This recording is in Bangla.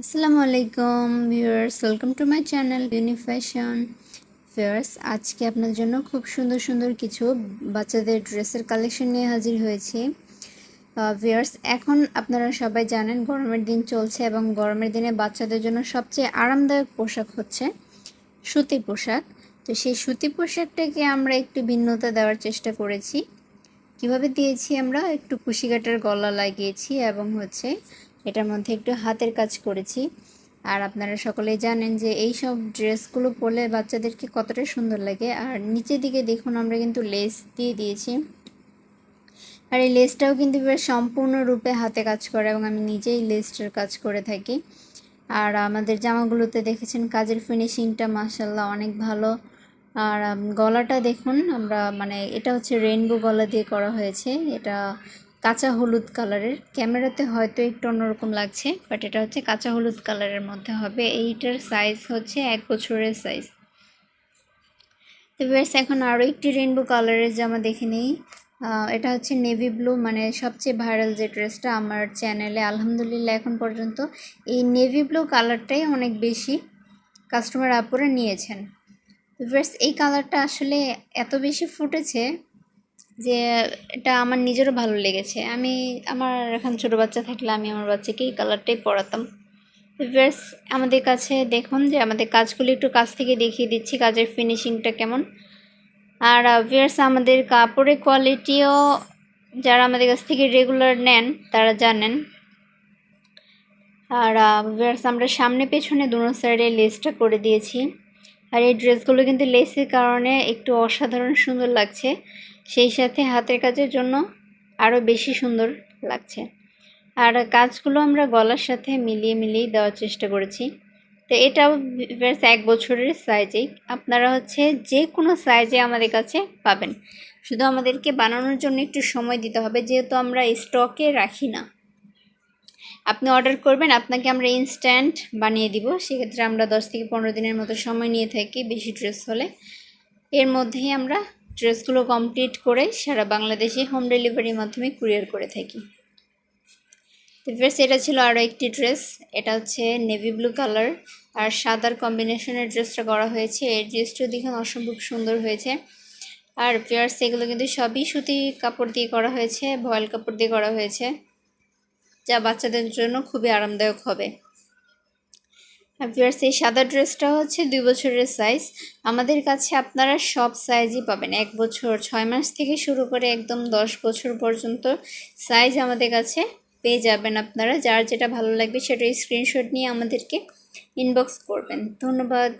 আসসালামু আলাইকুম viewers, welcome to my channel uni fashion. Viewers, আজকে আপনার জন্য খুব সুন্দর সুন্দর কিছু বাচ্চাদের ড্রেসের কালেকশন নিয়ে হাজির হয়েছি। ভিউয়ার্স, এখন আপনারা সবাই জানেন গরমের দিন চলছে এবং গরমের দিনে বাচ্চাদের জন্য সবচেয়ে আরামদায়ক পোশাক হচ্ছে সুতি পোশাক। তো সেই সুতি পোশাকটাকে আমরা একটু ভিন্নতা দেওয়ার চেষ্টা করেছি। কীভাবে দিয়েছি আমরা? একটু কুশিকাটার গলা লাগিয়েছি এবং হচ্ছে এটার মধ্যে একটু হাতের কাজ করেছি। আর আপনারা সকলেই জানেন যে এই সব ড্রেসগুলো পরলে বাচ্চাদেরকে কতটা সুন্দর লাগে। আর নিচের দিকে দেখুন আমরা কিন্তু লেস দিয়ে দিয়েছি। আর এই লেসটাও কিন্তু সম্পূর্ণরূপে হাতে কাজ করে এবং আমি নিজেই লেসটার কাজ করে থাকি। আর আমাদের জামাগুলোতে দেখেছেন কাজের ফিনিশিংটা মাসাল্লাহ অনেক ভালো। আর গলাটা দেখুন, আমরা মানে এটা হচ্ছে রেনবো গলা দিয়ে করা হয়েছে। এটা কাঁচা হলুদ কালারের। ক্যামেরাতে হয়তো একটু অন্যরকম লাগছে, বাট এটা হচ্ছে কাঁচা হলুদ কালারের মধ্যে হবে। এইটার সাইজ হচ্ছে এক বছরের সাইজ তো বেশ, এখন আরও একটি রেনবো কালারের জামা দেখে নিই। এটা হচ্ছে নেভি ব্লু মানে সবচেয়ে ভাইরাল যে ড্রেসটা আমার চ্যানেলে আলহামদুলিল্লাহ, এখন পর্যন্ত। এই নেভি ব্লু কালারটাই অনেক বেশি কাস্টমার আপুরে নিয়েছেন। তো এই কালারটা আসলে এত বেশি ফুটেছে যে এটা আমার নিজেরও ভালো লেগেছে। আমি আমার এখন ছোটো বাচ্চা থাকলে আমি আমার বাচ্চাকে এই কালারটাই পরাতাম। বেশ আমাদের কাছে দেখুন যে আমাদের কাজগুলি একটু কাছ থেকে দেখিয়ে দিচ্ছি, কাজের ফিনিশিংটা কেমন। আর ভিয়ার্স আমাদের কাপড়ের কোয়ালিটিও যারা আমাদের কাছ থেকে রেগুলার নেন, তারা জানেন। আর ভিয়ার্স আমরা সামনে পেছনে দুনো সাইডে লেসটা করে দিয়েছি। আর এই ড্রেসগুলো কিন্তু লেসের কারণে একটু অসাধারণ সুন্দর লাগছে। সেই সাথে হাতের কাজের জন্য আরও বেশি সুন্দর লাগছে। আর কাজগুলো আমরা গলার সাথে মিলিয়ে মিলিয়ে দেওয়ার চেষ্টা করেছি। তো এটাও এক বছরের সাইজেই আপনারা হচ্ছে যে কোনো সাইজে আমাদের কাছে পাবেন। শুধু আমাদেরকে বানানোর জন্য একটু সময় দিতে হবে, যেহেতু আমরা স্টকে রাখি না। আপনি অর্ডার করবেন, আপনাকে আমরা ইনস্ট্যান্ট বানিয়ে দিব। সেক্ষেত্রে আমরা দশ থেকে পনেরো দিনের মতো সময় নিয়ে থাকি বেশি ড্রেস হলে। এর মধ্যেই আমরা ড্রেসগুলো কমপ্লিট করে সারা বাংলাদেশে হোম ডেলিভারির মাধ্যমে কুরিয়ার করে থাকি। তো এটা ছিল আরও একটি ড্রেস এটা হচ্ছে নেভি ব্লু কালার আর সাদার কম্বিনেশনের ড্রেসটা করা হয়েছে। এর ড্রেসটা দেখুন অসম্ভব সুন্দর হয়েছে। আর ফেয়ার্স এগুলো কিন্তু সবই সুতি কাপড় দিয়ে করা হয়েছে, ভয়েল কাপড় দিয়ে করা হয়েছে। যা বাচ্চাদের জন্য খুবই আরামদায়ক হবে। ভিউয়ার্স এই সাদা ড্রেসটা হচ্ছে দুই বছরের সাইজ আমাদের কাছে আপনারা সব সাইজই পাবেন। এক বছর, ছয় মাস থেকে শুরু করে একদম দশ বছর পর্যন্ত সাইজ আমাদের কাছে পেয়ে যাবেন আপনারা। যার যেটা ভালো লাগবে সেটা স্ক্রিনশট নিয়ে আমাদেরকে ইনবক্স করবেন। ধন্যবাদ।